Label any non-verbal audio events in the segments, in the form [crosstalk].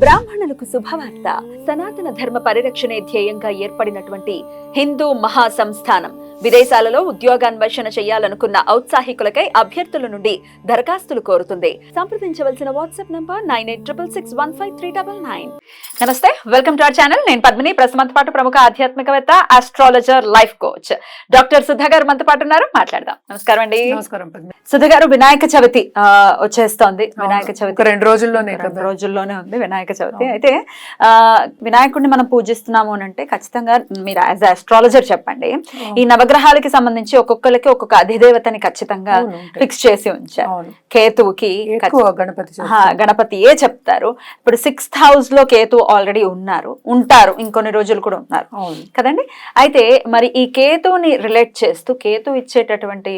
బ్రాహ్మణులకు శుభవార్త. సనాతన ధర్మ పరిరక్షణే ధ్యేయంగా ఏర్పడినటువంటి హిందూ మహాసంస్థానం. విదేశాలలో ఉద్యోగాన్వేషణ చేయాలనుకున్న ఔత్సాహికులకై అభ్యర్థుల నుండి దరఖాస్తులు కోరుతుంది. సంప్రదించవలసిన WhatsApp number nine eight triple six one five three double nine. నమస్తే వెల్కమ్ టు అవర్ ఛానల్. నేను పద్మిని ప్రస్తుతం పాటు ప్రముఖ ఆధ్యాత్మికవేత్త astrologer life coach doctor Sudha garu మనతో పాటు ఉన్నారు. మాట్లాడదాం. నమస్కారం అండి. నమస్కారం సుధా గారు వినాయక చవితి వచ్చేస్తోంది. వినాయక చవితి. రెండు రోజుల్లోనే రెండు రోజుల్లోనే ఉంది. వినాయక చవితి. అవును. అయితే వినాయకుడిని మనం పూజిస్తున్నాము అని అంటే ఖచ్చితంగా మీరు యాజ్ అస్ట్రాలజర్ చెప్పండి. ఈ నవగ్రహాలకి సంబంధించి ఒక్కొక్కరికి ఒక్కొక్క అధిదేవతని ఖచ్చితంగా. ఫిక్స్ చేసి ఉంచారు కేతువుకి గణపతి ఏ చెప్తారు. ఇప్పుడు సిక్స్త్ హౌస్లో కేతు ఆల్రెడీ ఉన్నారు. ఉంటారు. ఇంకొన్ని రోజులు కూడా ఉన్నారు. కదండి? అయితే మరి ఈ కేతువుని రిలేట్ చేస్తూ కేతు ఇచ్చేటటువంటి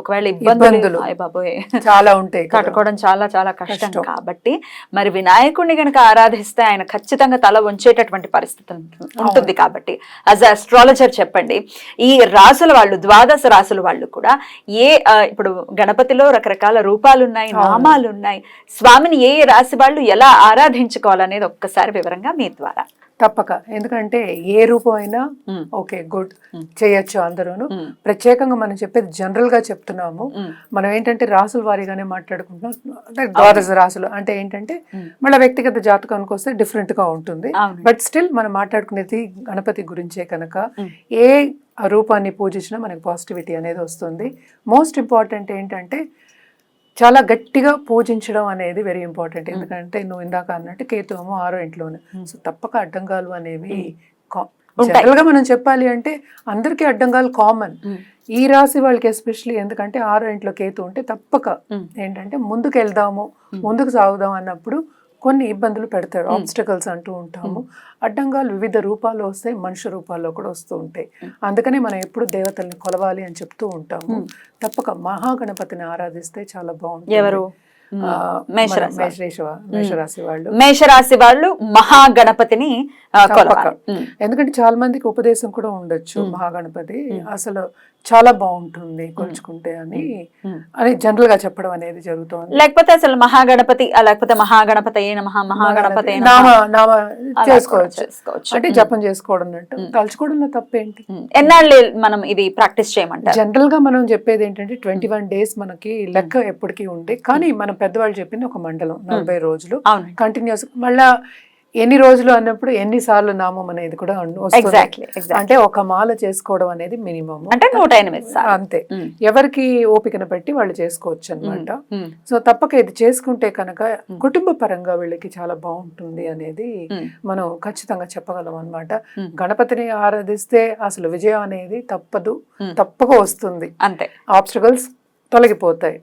ఒకవేళ ఇబ్బందులు బాబోయ్. చాలా ఉంటాయి. కట్టుకోవడం చాలా చాలా కష్టం కష్టం. కాబట్టి మరి వినాయకుడిని గనక ఆరాధిస్తే ఆయన ఖచ్చితంగా తల వంచేటటువంటి పరిస్థితి ఉంటుంది- కాబట్టి యాజ్ అస్ట్రాలజర్ చెప్పండి ఈ రాసుల వాళ్ళు ద్వాదశ రాసుల వాళ్ళు కూడా ఏ ఇప్పుడు గణపతిలో రకరకాల రూపాలు ఉన్నాయి. నామాలు ఉన్నాయి స్వామిని ఏ ఏ రాశి వాళ్ళు ఎలా ఆరాధించుకోవాలనేది ఒక్కసారి వివరంగా మీ ద్వారా తప్పక. ఎందుకంటే ఏ రూపం అయినా ఓకే గుడ్. చేయొచ్చు అందరూను. ఉమ్, ప్రత్యేకంగా మనం చెప్పేది జనరల్గా చెప్తున్నాము మనం ఏంటంటే రాసుల వారీగానే మాట్లాడుకుంటున్నాం. ద్వాదశ రాసులు. అంటే ఏంటంటే. మళ్ళీ వ్యక్తిగత జాతకానికి వస్తే డిఫరెంట్గా ఉంటుంది. బట్ స్టిల్ మనం మాట్లాడుకునేది గణపతి గురించే కనుక. ఏ రూపాన్ని పూజించినా మనకి పాజిటివిటీ అనేది వస్తుంది. మోస్ట్ ఇంపార్టెంట్ ఏంటంటే చాలా గట్టిగా పూజించడం అనేది వెరీ ఇంపార్టెంట్ ఎందుకంటే నువ్వు ఇందాక అన్నట్టు కేతువము ఆరో ఇంట్లోనే. సో తప్పక అడ్డంగాలు అనేవి ఉంటాయి. జనరల్గా మనం చెప్పాలి అంటే అందరికీ అడ్డంగాలు కామన్ ఈ రాశి వాళ్ళకి ఎస్పెషల్లీ ఎందుకంటే ఆరో ఇంట్లో కేతు ఉంటే తప్పక. ఏంటంటే ముందుకు వెళ్దాము. ముందుకు సాగుదాం అన్నప్పుడు కొన్ని ఇబ్బందులు పెడతారు ఉమ్. ఆబ్స్టకల్స్ అంటూ ఉంటాము అడ్డంగాలు వివిధ రూపాల్లో వస్తాయి మనుషు రూపాల్లో కూడా వస్తూ ఉంటాయి. అందుకనే మనం ఎప్పుడు దేవతల్ని కొలవాలి అని చెప్తూ ఉంటాము. తప్పక మహాగణపతిని ఆరాధిస్తే చాలా బాగుంటుంది ఎవరు మేషరాశి వాళ్ళు. మేషరాశి వాళ్ళు. మేషరాశి వాళ్ళు మహాగణపతిని ఎందుకంటే చాలా మందికి ఉపదేశం కూడా ఉండొచ్చు. మహాగణపతి. అసలు చాలా బాగుంటుంది కొలుచుకుంటే అని. అని జనరల్గా చెప్పడం అనేది జరుగుతోంది. లేకపోతే అసలు మహాగణపతి లేకపోతే మహాగణపతి మహాగణపతి చేసుకోవచ్చు. అంటే జపం చేసుకోవడం ఉమ్. తలుచుకోవడంలో తప్పేంటి. ఎన్నాళ్ళు మనం ఇది ప్రాక్టీస్ చేయమంటారు? జనరల్గా మనం చెప్పేది ఏంటంటే ట్వంటీ వన్ డేస్ మనకి లెక్క ఎప్పటికీ ఉంది కానీ మనం పెద్దవాళ్ళు చెప్పింది ఒక మండలం నలభై రోజులు. కంటిన్యూస్ మళ్ళా ఎన్ని రోజులు అన్నప్పుడు ఎన్ని సార్లు నామం అనేది కూడా అంటే ఒక మాల చేసుకోవడం అనేది మినిమం. అంటే నూట ఎనిమిది అంతే. ఎవరికి ఓపికను బట్టి వాళ్ళు చేసుకోవచ్చు అన్నమాట. ఉమ్, సో తప్పక ఇది చేసుకుంటే కనుక. కుటుంబ పరంగా వీళ్ళకి చాలా బాగుంటుంది అనేది మనం ఖచ్చితంగా చెప్పగలం అన్నమాట. ఉమ్. గణపతిని ఆరాధిస్తే అసలు విజయం అనేది తప్పదు. తప్పక వస్తుంది. అంతే. ఆబ్స్టకల్స్ తొలగిపోతాయి.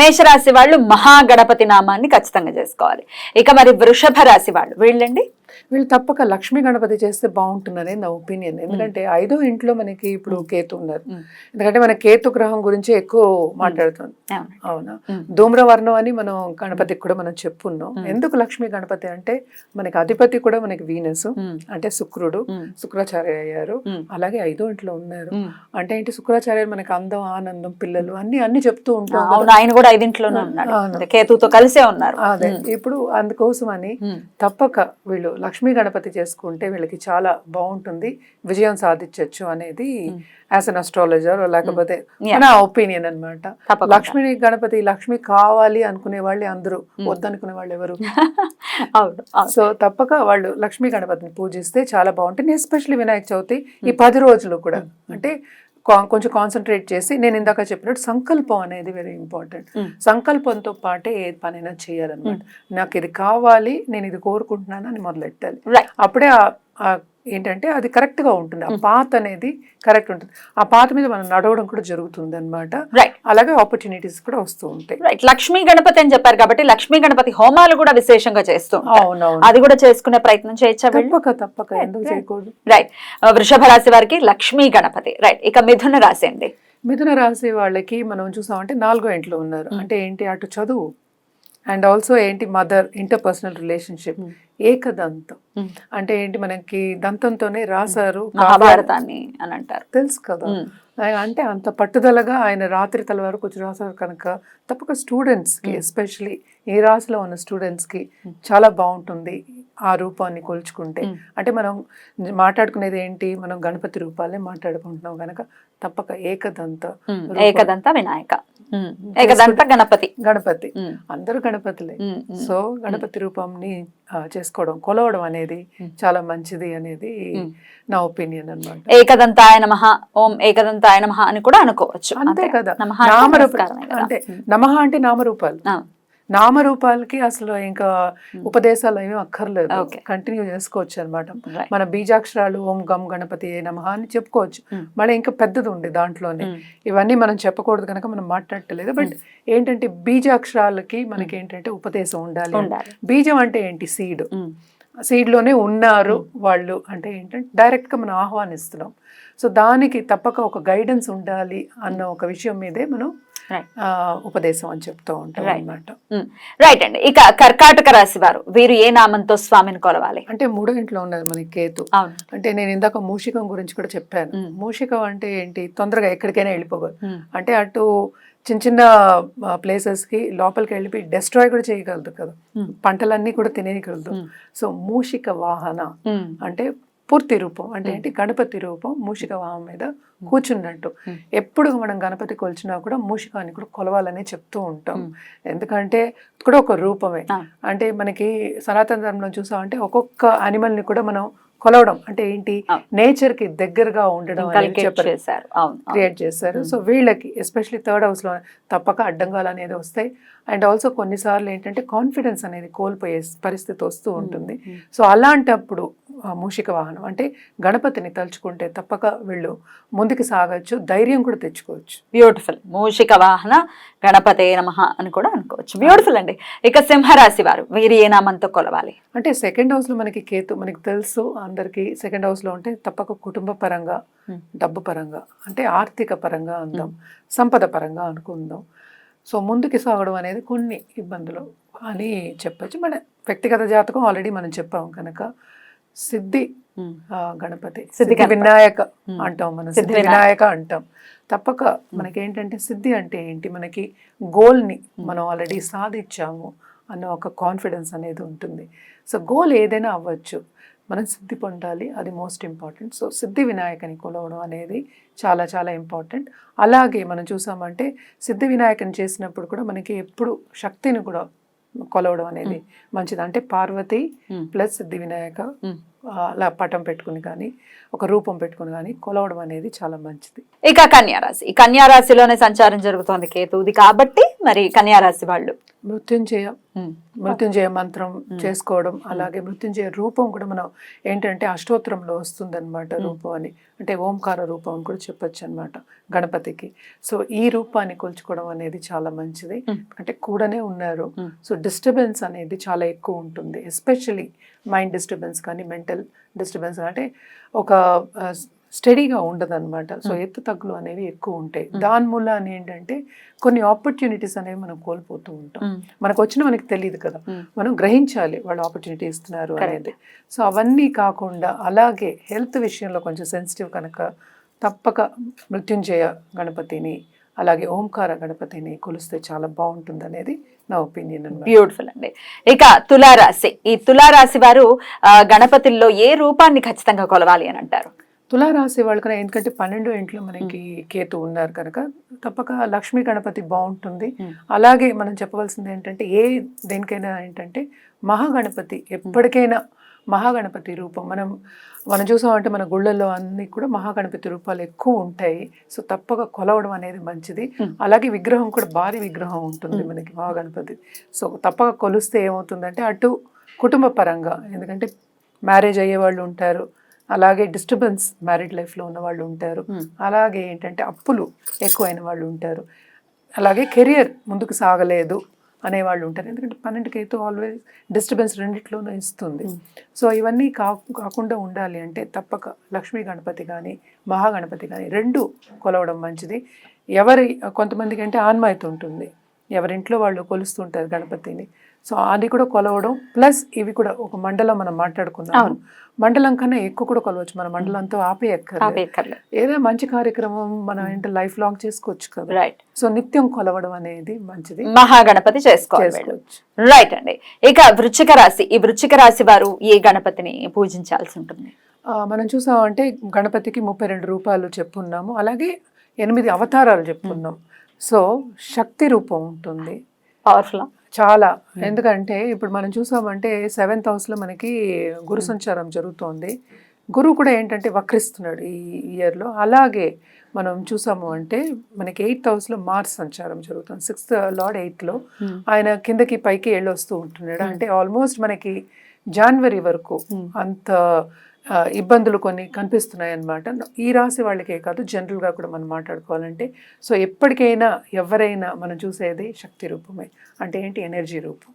మేషరాశి వాళ్ళు మహాగణపతి నామాన్ని ఖచ్చితంగా చేసుకోవాలి. ఇక మరి వృషభ రాశి వాళ్ళు వీళ్ళండి? వీళ్ళు తప్పక లక్ష్మీ గణపతి చేస్తే బాగుంటుంది అనేది నా ఒపీనియన్. ఎందుకంటే ఐదో ఇంట్లో మనకి ఇప్పుడు కేతు ఉన్నారు. ఎందుకంటే మన కేతు గ్రహం గురించి ఎక్కువ మాట్లాడుతుంది. అవును. ధూమ్రవర్ణం అని మనం గణపతికి కూడా మనం చెప్పున్నాం. ఎందుకు లక్ష్మీ గణపతి అంటే మనకి అధిపతి కూడా మనకి వీనస్ అంటే శుక్రుడు శుక్రాచార్య అయ్యారు. అలాగే ఐదో ఇంట్లో ఉన్నారు. అంటే ఏంటి? శుక్రాచార్య మనకి అందం ఆనందం పిల్లలు అన్ని అన్ని చెప్తూ ఉంటాం కదా. అవును ఆయన కూడా ఐదింట్లోనే ఉన్నాడు. కేతుతో కలిసే ఉన్నారు. అదే. ఇప్పుడు అందుకోసం అని తప్పక వీళ్ళు లక్ష్మీ గణపతి చేసుకుంటే వీళ్ళకి చాలా బాగుంటుంది విజయం సాధించవచ్చు అనేది. యాజ్ అన్ అస్ట్రాలజర్ లేకపోతే. నా ఒపీనియన్ తప్పకుండా. లక్ష్మీ గణపతి లక్ష్మి కావాలి అనుకునే వాళ్ళు అందరూ వద్దనుకునే వాళ్ళు ఎవరు? [laughs] సో తప్పక వాళ్ళు లక్ష్మీ గణపతిని పూజిస్తే చాలా బాగుంటుంది ఎస్పెషల్లీ వినాయక చవితి ఈ పది రోజులు కూడా. అంటే కొంచెం కాన్సన్ట్రేట్ చేసి నేను ఇందాక చెప్పినట్టు సంకల్పం అనేది వెరీ ఇంపార్టెంట్ ఉమ్. సంకల్పంతో పాటే ఏ పనైనా చేయాలన్నమాట. నాకు ఇది కావాలి నేను ఇది కోరుకుంటున్నాను అని మొదలెట్టాలి. అప్పుడే ఏంటంటే అది కరెక్ట్గా ఉంటుంది. ఆ పాత్ అనేది కరెక్ట్ ఉంటుంది. ఆ పాత మీద మనం నడవడం కూడా జరుగుతుంది అనమాట రైట్ అలాగే ఆపర్చునిటీస్ కూడా వస్తూ ఉంటాయి. రైట్ లక్ష్మీ గణపతి అని చెప్పారు కాబట్టి లక్ష్మీ గణపతి హోమాలు కూడా విశేషంగా చేస్తూ. అవునవును. అది కూడా చేసుకునే ప్రయత్నం చేయొచ్చా తప్పక తప్పక. ఎందుకు. చేయకూడదు? రైట్ వృషభ రాశి వారికి లక్ష్మీ గణపతి. రైట్ ఇక మిథున రాశి అండి. మిథున రాశి వాళ్ళకి మనం చూసామంటే నాలుగో ఇంట్లో ఉన్నారు. అంటే ఏంటి? అటు చదువు. అండ్ ఆల్సో ఏంటి mother interpersonal relationship Hmm. ఏకదంతం. Hmm. అంటే ఏంటి మనకి దంతంతోనే రాశారు మహాభారతాన్ని అని అంటారు. తెలుసు కదా. Hmm. అంటే అంత పట్టుదలగా ఆయన రాత్రి తల వరకు వచ్చి రాశారు కనుక తప్పక స్టూడెంట్స్కి ఎస్పెషలీ ఈ రాశిలో ఉన్న స్టూడెంట్స్కి చాలా బాగుంటుంది. ఆ రూపాన్ని కొలుచుకుంటే. అంటే మనం మాట్లాడుకునేది ఏంటి మనం గణపతి రూపాలే మాట్లాడుకుంటున్నాం కనుక తప్పక ఏకదంత. ఏకదంత వినాయక ఏకదంత గణపతి గణపతి అందరూ గణపతులే. సో గణపతి రూపంని చేసుకోవడం కొలవడం అనేది. చాలా మంచిది అనేది. నా ఒపీనియన్ అన్నమాట ఏకదంతాయ నమః ఓం ఏకదంతాయ నమః అని కూడా అనుకోవచ్చు అంతే కదా నమః అంటే నామరూప కదా. అంటే ఉమ్. నమః అంటే నామరూపాలు నామరూపాలకి అసలు ఇంకా ఉపదేశాలు ఏమీ అక్కర్లేదు. కంటిన్యూ చేసుకోవచ్చు అనమాట. మన బీజాక్షరాలు ఓం గం గణపతి ఏ నమః అని చెప్పుకోవచ్చు. Mm. మళ్ళీ ఇంకా పెద్దది ఉంది దాంట్లోనే. ఉమ్, ఇవన్నీ మనం చెప్పకూడదు కనుక మనం మాట్లాడట్లేదు. బట్ ఏంటంటే బీజాక్షరాలకి మనకి ఏంటంటే ఉపదేశం ఉండాలి బీజం అంటే ఏంటి? సీడ్. ఉమ్, సీడ్లోనే ఉన్నారు వాళ్ళు అంటే ఏంటంటే డైరెక్ట్గా మనం ఆహ్వానిస్తున్నాం. సో దానికి తప్పక ఒక గైడెన్స్ ఉండాలి అన్న ఒక విషయం మీదే మనం ఉపదేశం అని చెప్తూ ఉంటాం Right. అనమాట. రైట్ అండి. ఇక కర్కాటక రాశి వారు వీరు ఏ నామంతో స్వామిని కొలవాలి? అంటే మూడో ఇంట్లో ఉన్నది మనకి కేతు. అంటే నేను ఇందాక మూషికం గురించి కూడా చెప్పాను. Mm. మూషికం అంటే ఏంటి? తొందరగా ఎక్కడికైనా వెళ్ళిపోగలదు ఉమ్, అంటే అటు చిన్న చిన్న ప్లేసెస్కి లోపలికి వెళ్ళిపోయి డెస్ట్రాయ్ కూడా చేయగలదు కదా. Mm. పంటలన్నీ కూడా తినేయగలదు. సో మూషిక వాహన అంటే పూర్తి రూపం అంటే. ఏంటి? గణపతి రూపం మూషిక వాహనం మీద కూర్చున్నట్టు. ఎప్పుడు మనం గణపతి కొలిచినా కూడా మూషికాన్ని కూడా కొలవాలని చెప్తూ ఉంటాం. ఎందుకంటే కూడా ఒక రూపమే. అంటే మనకి సనాతన ధర్మంలో చూసామంటే ఒక్కొక్క animal ని కూడా మనం కొలవడం. అంటే ఏంటి. నేచర్కి దగ్గరగా ఉండడం. క్రియేట్ చేశారు. సో వీళ్ళకి ఎస్పెషలీ థర్డ్ హౌస్లో తప్పక అడ్డంగాలు అనేది వస్తాయి. అండ్ ఆల్సో కొన్నిసార్లు ఏంటంటే కాన్ఫిడెన్స్ అనేది కోల్పోయే పరిస్థితి వస్తూ ఉంటుంది. సో అలాంటప్పుడు మూషిక వాహనం. అంటే గణపతిని తలుచుకుంటే తప్పక వీళ్ళు. ముందుకు సాగచ్చు. ధైర్యం కూడా తెచ్చుకోవచ్చు. బ్యూటిఫుల్ మూషిక వాహన గణపతే నమః అని కూడా అనుకోవచ్చు. బ్యూటిఫుల్ అండి. ఇక సింహరాశి వారు వీరు ఏ నామంతో కొలవాలి? అంటే సెకండ్ హౌస్లో మనకి కేతు మనకి తెలుసు అందరికీ సెకండ్ హౌస్లో ఉంటే తప్పక కుటుంబ పరంగా Hmm. డబ్బు పరంగా అంటే ఆర్థిక పరంగా అందాం సంపద పరంగా అనుకుందాం. సో ముందుకు సాగడం అనేది కొన్ని ఇబ్బందులు అని చెప్పచ్చు. మన వ్యక్తిగత జాతకం ఆల్రెడీ మనం చెప్పాం కనుక. సిద్ధి గణపతి. సిద్ధి. వినాయక. అంటాం మనం. సిద్ధి వినాయక. అంటాం. తప్పక మనకి ఏంటంటే సిద్ధి అంటే ఏంటి? మనకి గోల్ని మనం ఆల్రెడీ సాధించాము అన్న ఒక కాన్ఫిడెన్స్ అనేది ఉంటుంది. సో గోల్ ఏదైనా అవ్వచ్చు. మనం సిద్ధి పొందాలి అది మోస్ట్ ఇంపార్టెంట్ సో సిద్ధి వినాయకని కొలవడం అనేది చాలా చాలా ఇంపార్టెంట్ అలాగే మనం చూసామంటే సిద్ధి వినాయకని చేసినప్పుడు కూడా మనకి ఎప్పుడు శక్తిని కూడా కొలవడం అనేది మంచిది. అంటే పార్వతి ప్లస్ సిద్ధి వినాయక అలా పటం పెట్టుకుని కానీ ఒక రూపం పెట్టుకుని కానీ కొలవడం అనేది చాలా మంచిది. ఇక కన్యారాశి ఈ కన్యారాశిలోనే సంచారం జరుగుతోంది కేతువుది కాబట్టి మరి కన్యారాశి వాళ్ళు. మృత్యుంజయ మృత్యుంజయ మంత్రం చేసుకోవడం అలాగే మృత్యుంజయ రూపం కూడా మనం ఏంటంటే అష్టోత్తరంలో వస్తుందన్నమాట రూపం అని. అంటే ఓంకార రూపం అని కూడా చెప్పొచ్చు అనమాట గణపతికి. సో ఈ రూపాన్ని కొలుచుకోవడం అనేది చాలా మంచిది. అంటే కూడానే ఉన్నారు. సో డిస్టర్బెన్స్ అనేది చాలా ఎక్కువ ఉంటుంది. ఎస్పెషలీ మైండ్ డిస్టర్బెన్స్ కానీ మెంటల్ డిస్టర్బెన్స్ అంటే ఒక స్టడీగా ఉండదన్నమాట. సో ఎత్తు తగ్గులు అనేవి ఎక్కువ ఉంటాయి. దాని మూలాన్ని ఏంటంటే కొన్ని ఆపర్చునిటీస్ అనేవి మనం కోల్పోతూ ఉంటాం. ఉమ్, మనకు వచ్చిన మనకి తెలియదు కదా. మనం గ్రహించాలి వాళ్ళు ఆపర్చునిటీ ఇస్తున్నారు. అనేది. సో అవన్నీ కాకుండా అలాగే హెల్త్ విషయంలో కొంచెం సెన్సిటివ్ కనుక తప్పక మృత్యుంజయ గణపతిని అలాగే ఓంకార గణపతిని కొలిస్తే చాలా బాగుంటుంది అనేది నా ఒపీనియన్ అనమాట బ్యూటిఫుల్ అండి. ఇక తులారాశి. ఈ తులారాశి వారు గణపతిల్లో ఏ రూపాన్ని ఖచ్చితంగా కొలవాలి అని అంటారు? తులారాశి వాళ్ళకన్నా ఎందుకంటే పన్నెండు ఇంట్లో మనకి కేతు ఉన్నారు కనుక తప్పక లక్ష్మీ గణపతి బాగుంటుంది. అలాగే మనం చెప్పవలసింది ఏంటంటే ఏ దేనికైనా ఏంటంటే మహాగణపతి ఎప్పటికైనా మహాగణపతి రూపం. మనం మనం చూసామంటే మన గుళ్ళల్లో అన్ని కూడా మహాగణపతి రూపాలు ఎక్కువ ఉంటాయి. సో తప్పక కొలవడం అనేది మంచిది. అలాగే విగ్రహం కూడా భారీ విగ్రహం ఉంటుంది. మనకి మహాగణపతి. సో తప్పక కొలిస్తే ఏమవుతుందంటే అటు కుటుంబ పరంగా ఎందుకంటే మ్యారేజ్ అయ్యే వాళ్ళు ఉంటారు. అలాగే డిస్టర్బెన్స్ మ్యారీడ్ లైఫ్లో ఉన్న వాళ్ళు ఉంటారు. అలాగే ఏంటంటే అప్పులు ఎక్కువైన వాళ్ళు ఉంటారు. అలాగే కెరియర్ ముందుకు సాగలేదు. అనే వాళ్ళు ఉంటారు. ఎందుకంటే పన్నెండుకి అయితే ఆల్వేస్ డిస్టర్బెన్స్ రెండిట్లోనూ ఇస్తుంది. సో ఇవన్నీ కా కాకుండా ఉండాలి అంటే తప్పక లక్ష్మీ గణపతి కానీ మహాగణపతి కానీ రెండు కొలవడం మంచిది. ఎవరి కొంతమందికి అంటే ఆన్మాయిత ఉంటుంది. ఎవరింట్లో వాళ్ళు కొలుస్తుంటారు గణపతిని. సో అది కూడా కొలవడం ప్లస్ ఇవి కూడా ఒక మండలం మనం మాట్లాడుకున్నాం అవును. మండలం కన్నా ఎక్కువ కూడా కొలవచ్చు. మన మండలంతో ఆపేయక్కర్లేదు. ఆపేయక్కర్లేదు. ఏదో మంచి కార్యక్రమం మనం ఏంటో లైఫ్ లాంగ్ చేసుకోవచ్చు కదా. రైట్ సో నిత్యం కొలవడం అనేది మంచిది. మహాగణపతి చేసుకోవాలి. చేసుకోవచ్చు. రైట్ అండి. ఇక వృచ్చిక రాశి. ఈ వృచ్చిక రాశి వారు ఏ గణపతిని పూజించాల్సి ఉంటుంది? మనం చూసామంటే గణపతికి ముప్పై రెండు రూపాయలు చెప్పున్నాము. అలాగే ఎనిమిది అవతారాలు చెప్పుకున్నాం సో శక్తి రూపం ఉంటుంది. పవర్ఫుల్ చాలా. ఎందుకంటే ఇప్పుడు మనం చూసామంటే సెవెంత్ హౌస్లో మనకి గురు సంచారం జరుగుతోంది. గురువు కూడా ఏంటంటే వక్రిస్తున్నాడు ఈ ఇయర్లో. అలాగే మనం చూసాము అంటే మనకి ఎయిత్ హౌస్లో మార్స్ సంచారం జరుగుతుంది. సిక్స్త్ లార్డ్ ఎయిత్లో ఆయన కిందకి పైకి వెళ్ళొస్తూ ఉంటున్నాడు. అంటే ఆల్మోస్ట్ మనకి జనవరి వరకు అంత ఆ, ఇబ్బందులు కొన్ని కనిపిస్తున్నాయి అన్నమాట ఈ రాశి వాళ్ళకే కాదు జనరల్గా కూడా మనం మాట్లాడుకోవాలంటే సో ఎప్పటికైనా ఎవరైనా మనం చూసేది శక్తి రూపమే. అంటే ఏంటి? ఎనర్జీ రూపం.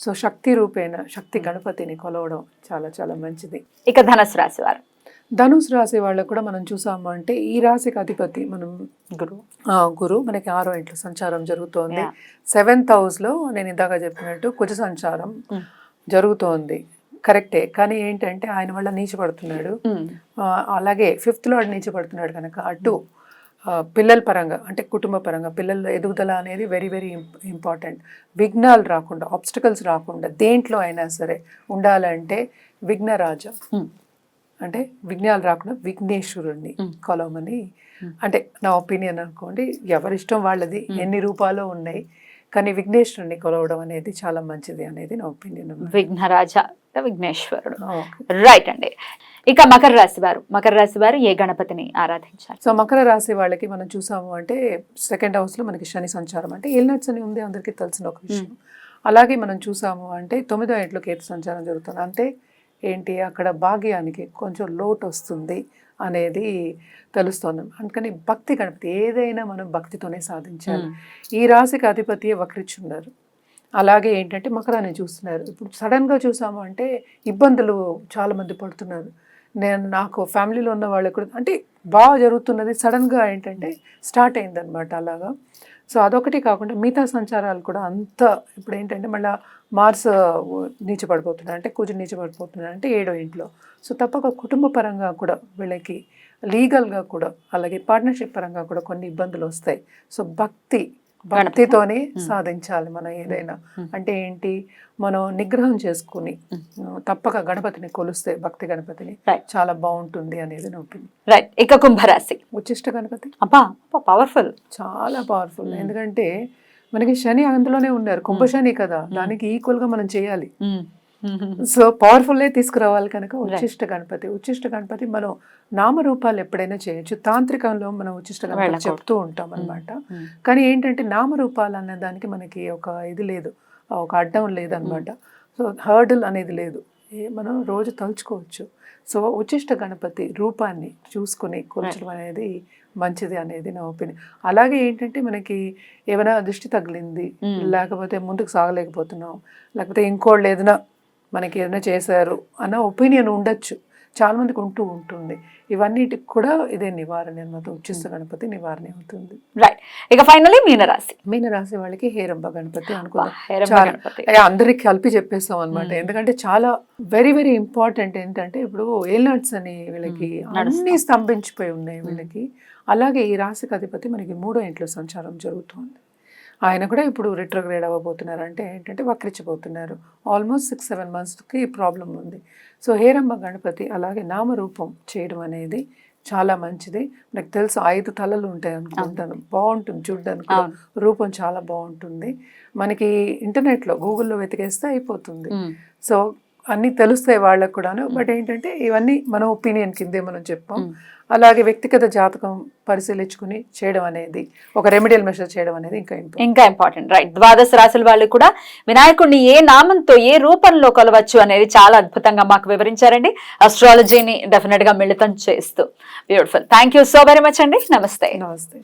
సో శక్తి రూపేణ శక్తి గణపతిని కొలవడం చాలా చాలా మంచిది. ఇక ధనస్సు రాశి వారు. ధనుసు రాశి వాళ్ళకు కూడా మనం చూసాము అంటే ఈ రాశికి అధిపతి మనం గురువు. ఆ, గురు మనకి ఆరో ఇంట్లో సంచారం జరుగుతోంది. సెవెంత్ హౌస్లో నేను ఇందాక చెప్పినట్టు కుజ సంచారం. జరుగుతోంది. కరెక్టే. కానీ ఏంటంటే ఆయన వల్ల నీచపడుతున్నాడు. అలాగే ఫిఫ్త్ లార్డ్ నీచపడుతున్నాడు కనుక అటు పిల్లల పరంగా అంటే కుటుంబ పరంగా పిల్లల ఎదుగుదల అనేది వెరీ వెరీ ఇంపార్టెంట్ విఘ్నాలు రాకుండా ఆబ్స్టకల్స్ రాకుండా దేంట్లో అయినా సరే ఉండాలంటే విఘ్నరాజ. అంటే విఘ్నాలు రాకుండా విఘ్నేశ్వరుణ్ణి కొలవమని. అంటే నా ఒపీనియన్ అనుకోండి ఎవరిష్టం వాళ్ళది ఎన్ని రూపాలు ఉన్నాయి. కానీ విఘ్నేశ్వరుణ్ణి కొలవడం అనేది చాలా మంచిది అనేది నా ఒపీనియన్. విఘ్నరాజ. విఘ్నేశ్వరుడు. రైట్ అండి. ఇక మకర రాశి వారు. మకర రాశి వారు ఏ గణపతిని ఆరాధించాలి? సో మకర రాశి వాళ్ళకి మనం చూసాము అంటే సెకండ్ హౌస్లో మనకి శని సంచారం అంటే ఏలినట్స్ అని ఉంది అందరికీ తెలిసిన ఒక విషయం. అలాగే మనం చూసాము అంటే తొమ్మిదో ఇంట్లో కేతు సంచారం జరుగుతుంది. అంటే ఏంటి? అక్కడ భాగ్యానికి కొంచెం లోటు వస్తుంది అనేది తెలుస్తోంది. అందుకని భక్తి గణపతి ఏదైనా మనం భక్తితోనే సాధించాలి. ఈ రాశికి అధిపతి వక్రిచున్నారు అలాగే ఏంటంటే మకరాన్ని చూస్తున్నారు. ఇప్పుడు సడన్గా చూసాము అంటే ఇబ్బందులు చాలామంది పడుతున్నారు. నేను నాకు ఫ్యామిలీలో ఉన్న వాళ్ళు కూడా అంటే బాగా జరుగుతున్నది సడన్గా ఏంటంటే స్టార్ట్ అయిందనమాట అలాగా. సో అదొకటి కాకుండా మిగతా సంచారాలు కూడా అంత ఇప్పుడు ఏంటంటే మళ్ళీ మార్స్ నీచపడిపోతున్నాడు అంటే కుజు నీచపడిపోతున్నాడు అంటే ఏడో ఇంట్లో. సో తప్పక కుటుంబ పరంగా కూడా వీళ్ళకి లీగల్గా కూడా అలాగే పార్ట్నర్షిప్ పరంగా కూడా కొన్ని ఇబ్బందులు వస్తాయి. సో భక్తి భక్తితోనే సాధించాలి మనం ఏదైనా. అంటే ఏంటి? మనం నిగ్రహం చేసుకుని తప్పక గణపతిని కొలిస్తే భక్తి గణపతిని. చాలా బాగుంటుంది అనేది నా ఒపీనియన్ రైట్ ఇక కుంభరాశి ఉచ్చిష్ట గణపతి? అబ్బా పవర్ఫుల్ చాలా పవర్ఫుల్ ఎందుకంటే మనకి శని అందులోనే ఉన్నారు. కుంభశని కదా. దానికి ఈక్వల్గా మనం చేయాలి. సో పవర్ఫుల్లే తీసుకురావాలి కనుక ఉచ్చిష్ట గణపతి. ఉచ్చిష్ట గణపతి మనం నామరూపాలు ఎప్పుడైనా చేయొచ్చు. తాంత్రికంలో మనం ఉచ్చిష్ట గణపతి. చెప్తూ ఉంటాం అనమాట కానీ ఏంటంటే నామరూపాలు అన్న దానికి మనకి ఒక ఇది లేదు. ఒక అడ్డం లేదనమాట సో హర్డల్ అనేది లేదు. ఏ- మనం రోజు తలుచుకోవచ్చు. సో ఉచ్చిష్ట గణపతి రూపాన్ని చూసుకుని కూర్చడం అనేది మంచిది అనేది నా ఒపీనియన్. అలాగే ఏంటంటే మనకి ఏమైనా దృష్టి తగిలింది Mm. లేకపోతే ముందుకు సాగలేకపోతున్నాం లేకపోతే ఇంకోళ్ళు ఏదైనా మనకి ఏదైనా చేశారు అన్న ఒపీనియన్ ఉండొచ్చు. చాలా మందికి ఉంటూ ఉంటుంది. ఇవన్నిటికి కూడా ఇదే నివారణ అనమాట ఉచ్చిష్ట గణపతి నివారణ అవుతుంది. రైట్ ఇక ఫైనలీ మీనరాశి. మీన రాశి వాళ్ళకి హేరంబ గణపతి అనుకున్నాం అందరికి కలిపి చెప్పేస్తాం అనమాట ఎందుకంటే చాలా వెరీ వెరీ ఇంపార్టెంట్ ఏంటంటే ఇప్పుడు ఏల్నట్స్ అని వీళ్ళకి అన్ని స్తంభించిపోయి ఉన్నాయి వీళ్ళకి. అలాగే ఈ రాశికి అధిపతి మనకి మూడో ఇంట్లో సంచారం జరుగుతుంది. ఆయన కూడా ఇప్పుడు రిట్రోగ్రేడ్ అవ్వబోతున్నారు. అంటే ఏంటంటే వక్రించబోతున్నారు. ఆల్మోస్ట్ సిక్స్ సెవెన్ మంత్స్కి ప్రాబ్లం ఉంది. సో హేరంబ గణపతి అలాగే నామరూపం చేయడం అనేది చాలా మంచిది. నాకు తెలుసు ఐదు తలలు ఉంటాయి అనుకుంటాను బాగుంటుంది చూడడానికి. రూపం చాలా బాగుంటుంది. మనకి ఇంటర్నెట్లో గూగుల్లో వెతికేస్తే అయిపోతుంది. సో అన్నీ తెలుస్తాయి వాళ్ళకు కూడాను. బట్ ఏంటంటే ఇవన్నీ మన ఒపీనియన్ కిందే మనం చెప్పాం. అలాగే వ్యక్తిగత జాతకం పరిశీలించుకుని చేయడం అనేది ఒక రెమెడియల్ మెషర్ చేయడం అనేది ఇంకా ఇంపార్టెంట్. ఇంకా ఇంపార్టెంట్ రైట్. ద్వాదశ రాశుల వాళ్ళు కూడా వినాయకుడిని ఏ నామంతో ఏ రూపంలో కొలవచ్చు అనేది చాలా అద్భుతంగా మాకు వివరించారండి. అస్ట్రాలజీని డెఫినెట్గా మిళితం చేస్తూ. Beautiful thank you so very much అండి. నమస్తే. నమస్తే.